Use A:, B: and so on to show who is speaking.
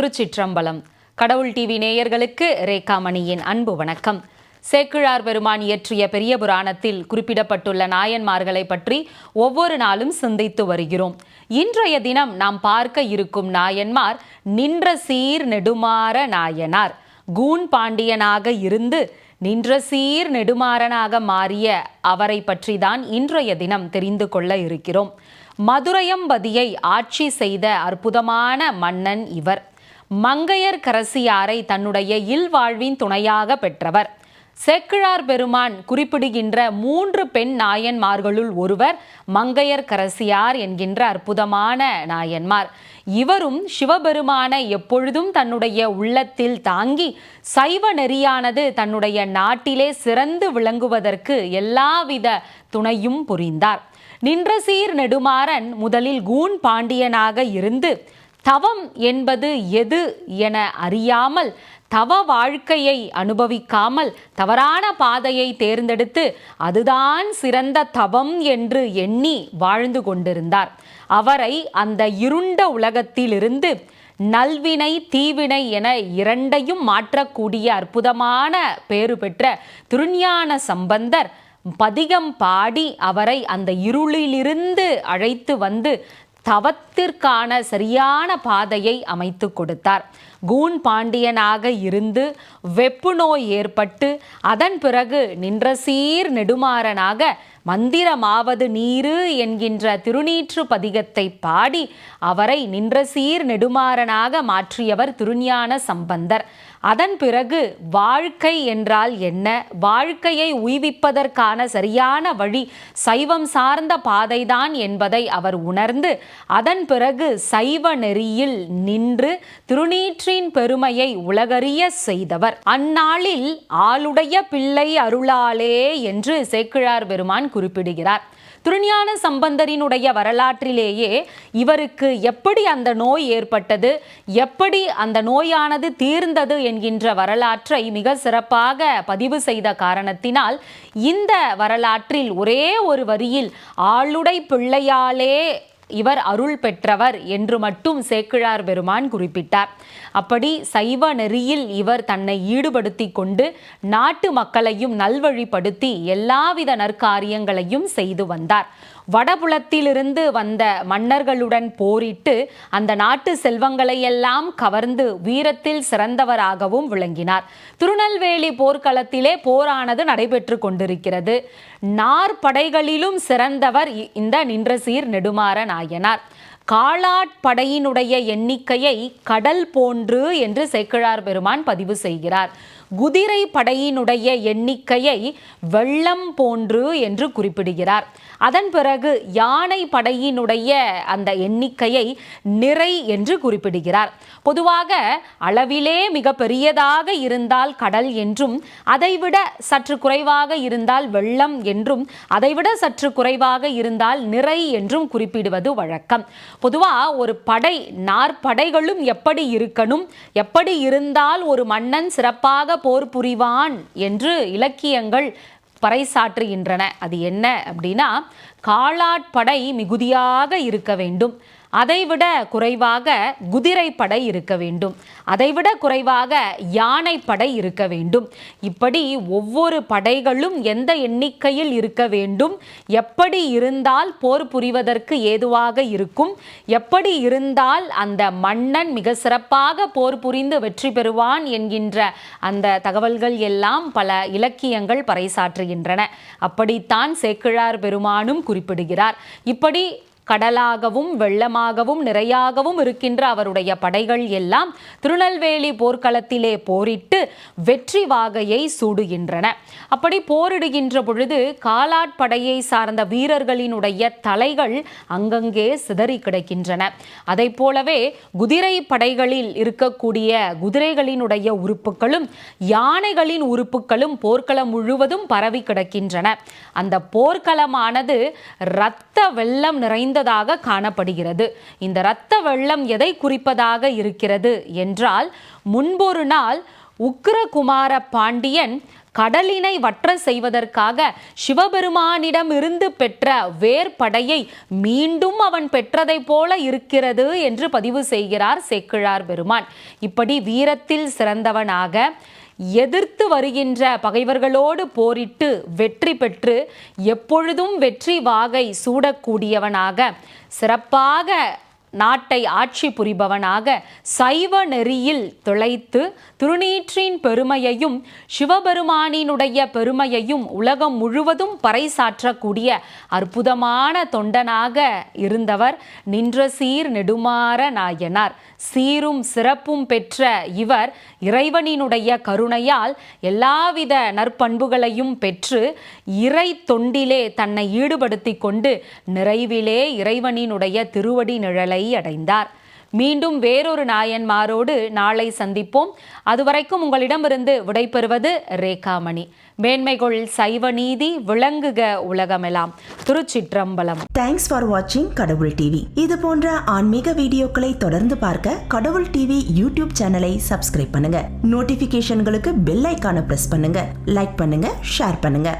A: திருச்சிற்றம்பலம். கடவுள் டிவி நேயர்களுக்கு ரேகாமணியின் அன்பு வணக்கம். சேக்கிழார் பெருமான் இயற்றிய பெரிய புராணத்தில் குறிப்பிடப்பட்டுள்ள நாயன்மார்களை பற்றி ஒவ்வொரு நாளும் சிந்தித்து வருகிறோம். இன்றைய தினம் நாம் பார்க்க இருக்கும் நாயன்மார் நின்ற சீர் நெடுமாற நாயனார். கூன் பாண்டியனாக இருந்து நின்ற சீர் நெடுமாறனாக மாறிய அவரை பற்றி தான் இன்றைய தினம் தெரிந்து கொள்ள இருக்கிறோம். மதுரையம்பதியை ஆட்சி செய்த அற்புதமான மன்னன் இவர். மங்கையர் கரசியாரை தன்னுடைய இல்வாழ்வின் துணையாக பெற்றவர். செக்கிழார் பெருமான் குறிப்பிடுகின்ற மூன்று பெண் நாயன்மார்களுள் ஒருவர் மங்கையர் கரசியார் என்கின்ற அற்புதமான நாயன்மார். இவரும் சிவபெருமானை எப்பொழுதும் தன்னுடைய உள்ளத்தில் தாங்கி சைவ நெறியானது தன்னுடைய நாட்டிலே சிறந்து விளங்குவதற்கு எல்லாவித துணையும் புரிந்தார். நின்ற சீர் நெடுமாறன் முதலில் கூன் பாண்டியனாக இருந்து தவம் என்பது எது என அறியாமல் தவ வாழ்க்கையை அனுபவிக்காமல் தவறான பாதையை தேர்ந்தெடுத்து அதுதான் சிறந்த தவம் என்று எண்ணி வாழ்ந்து கொண்டிருந்தார். அவரை அந்த இருண்ட உலகத்திலிருந்து நல்வினை தீவினை என இரண்டையும் மாற்றக்கூடிய அற்புதமான பேறு பெற்ற திருஞான சம்பந்தர் பதிகம் பாடி அவரை அந்த இருளிலிருந்து அழைத்து வந்து தவத்திற்கான சரியான பாதையை அமைத்து கொடுத்தார். கூன் பாண்டியனாக இருந்து வெப்பு நோய் ஏற்பட்டு அதன் பிறகு நின்ற சீர் நெடுமாறனாக மந்திரமாவது நீரு என்கின்ற திருநீற்று பதிகத்தை பாடி அவரை நின்ற சீர் நெடுமாறனாக மாற்றியவர் திருஞான சம்பந்தர். அதன் பிறகு வாழ்க்கை என்றால் என்ன? வாழ்க்கையை உய்விப்பதற்கான சரியான வழி சைவம் சார்ந்த பாதைதான் என்பதை அவர் உணர்ந்து அதன் பிறகு சைவ நெறியில் நின்று திருநீற்றின் பெருமையை உலகறிய செய்தவர். அந்நாளில் ஆளுடைய பிள்ளை அருளாலே என்று சேக்கிழார் பெருமான் குறிப்பிடுகிறார். திருஞான சம்பந்தரினுடைய வரலாற்றிலேயே இவருக்கு எப்படி அந்த நோய் ஏற்பட்டது எப்படி அந்த நோயானது தீர்ந்தது என்கின்ற வரலாற்றை மிக சிறப்பாக பதிவு செய்த காரணத்தினால் இந்த வரலாற்றில் ஒரே ஒரு வரியில் ஆளுடை பிள்ளையாலே இவர் அருள் பெற்றவர் என்று மட்டும் சேக்கிழார் பெருமான் குறிப்பிட்டார். அப்படி சைவ நெறியில் இவர் தன்னை ஈடுபடுத்தி கொண்டு நாட்டு மக்களையும் நல்வழிப்படுத்தி எல்லாவித நற்காரியங்களையும் செய்து வந்தார். வடபுலத்திலிருந்து வந்த மன்னர்களுடன் போரிட்டு அந்த நாட்டு செல்வங்களை எல்லாம் கவர்ந்து வீரத்தில் சிறந்தவராகவும் விளங்கினார். திருநெல்வேலி போர்க்களத்திலே போரானது நடைபெற்று கொண்டிருக்கிறது. நாற்படைகளிலும் சிறந்தவர் இந்த நின்றசீர் நெடுமாற நாயனார் காலாட்படையினுடைய எண்ணிக்கையை கடல் போன்று என்று சேக்கிழார் பெருமான் பதிவு செய்கிறார். குதிரை படையினுடைய எண்ணிக்கையை வெள்ளம் போன்று என்று குறிப்பிடுகிறார். அதன் பிறகு யானை படையினுடைய அந்த எண்ணிக்கையை நிறை என்று குறிப்பிடுகிறார். பொதுவாக அளவிலே மிக பெரியதாக இருந்தால் கடல் என்றும் அதைவிட சற்று குறைவாக இருந்தால் வெள்ளம் என்றும் அதைவிட சற்று குறைவாக இருந்தால் நிறை என்றும் குறிப்பிடுவது வழக்கம். பொதுவாக ஒரு படை நாற்படைகளும் எப்படி இருக்கணும் எப்படி இருந்தால் ஒரு மன்னன் சிறப்பாக போர் புரிவான் என்று இலக்கியங்கள் பறைசாற்றுகின்றன. அது என்ன அப்படின்னா காலாட்படை மிகுதியாக இருக்க வேண்டும். அதைவிட குறைவாக குதிரைப்படை இருக்க வேண்டும். அதைவிட குறைவாக யானைப்படை இருக்க வேண்டும். இப்படி ஒவ்வொரு படைகளும் எந்த எண்ணிக்கையில் இருக்க வேண்டும்? எப்படி இருந்தால் போர் புரிவதற்கு ஏதுவாக இருக்கும்? எப்படி இருந்தால் அந்த மன்னன் மிக சிறப்பாக போர் புரிந்து வெற்றி பெறுவான் என்கின்ற அந்த தகவல்கள் எல்லாம் பல இலக்கியங்கள் பறைசாற்றுகின்றன. அப்படித்தான் சேக்கிழார் பெருமானும் குறிப்பிடுகிறார். இப்படி கடலாகவும் வெள்ளமாகவும் நிறையாகவும் இருக்கின்ற அவருடைய படைகள் எல்லாம் திருநெல்வேலி போர்க்களத்திலே போரிட்டு வெற்றி வாகையை சூடுகின்றன. அப்படி போரிடுகின்ற பொழுது காலாட்படையை சார்ந்த வீரர்களினுடைய தலைகள் அங்கங்கே சிதறி கிடக்கின்றன. அதை போலவே குதிரை படைகளில் இருக்கக்கூடிய குதிரைகளினுடைய உறுப்புகளும் யானைகளின் உறுப்புகளும் போர்க்களம் முழுவதும் பரவி கிடக்கின்றன. அந்த போர்க்களமானது இரத்த வெள்ளம் நிறைந்த நிறைந்ததாக காணப்படுகிறது. இந்த இரத்த வெள்ளம் எதை குறிப்பதாக இருக்கிறது என்றால் முன்பொரு நாள் உக்கிரகுமார பாண்டியன் கடலினை வற்ற செய்வதற்காக சிவபெருமானிடம் இருந்து பெற்ற வேர்படையை மீண்டும் அவன் பெற்றதைப் போல இருக்கிறது என்று பதிவு செய்கிறார் சேக்கிழார் பெருமான். இப்படி வீரத்தில் சிறந்தவனாக எதிர்த்து வருகின்ற பகைவர்களோடு போரிட்டு வெற்றி பெற்று எப்பொழுதும் வெற்றி வாகை சூடக்கூடியவனாக சிறப்பாக நாட்டை ஆட்சி புரிபவனாக சைவ நெறியில் துளைத்து திருநீற்றின் பெருமையையும் சிவபெருமானினுடைய பெருமையையும் உலகம் முழுவதும் பறைசாற்றக்கூடிய அற்புதமான தொண்டனாக இருந்தவர் நின்ற சீர் நெடுமாற நாயனார். சீரும் சிறப்பும் பெற்ற இவர் இறைவனினுடைய கருணையால் எல்லாவித நற்பண்புகளையும் பெற்று இறை தொண்டிலே தன்னை ஈடுபடுத்தி கொண்டு நிறைவிலே இறைவனினுடைய திருவடி நிழலை அடைந்தார் மீண்டும் வேறொரு நாயன்மாரோடு நாளை சந்திப்போம். அதுவரைக்கும் உங்களிடமிருந்து விடைபெறுவது ரேகாமணி. மேன்மைகள் சைவ நீதி விளங்குக உலகமெல்லாம் திருச்சிற்றம்பலம்.
B: தேங்க்ஸ் ஃபார் வாட்சிங் கடவுள் டிவி இது போன்ற ஆன்மீக வீடியோக்களை தொடர்ந்து பார்க்க கடவுள் டிவி யூடியூப் சேனலை சப்ஸ்கிரைப் பண்ணுங்க. நோட்டிபிகேஷன்களுக்கு பெல் ஐக்கான பிரஸ் பண்ணுங்க. லைக் பண்ணுங்க ஷேர் பண்ணுங்க.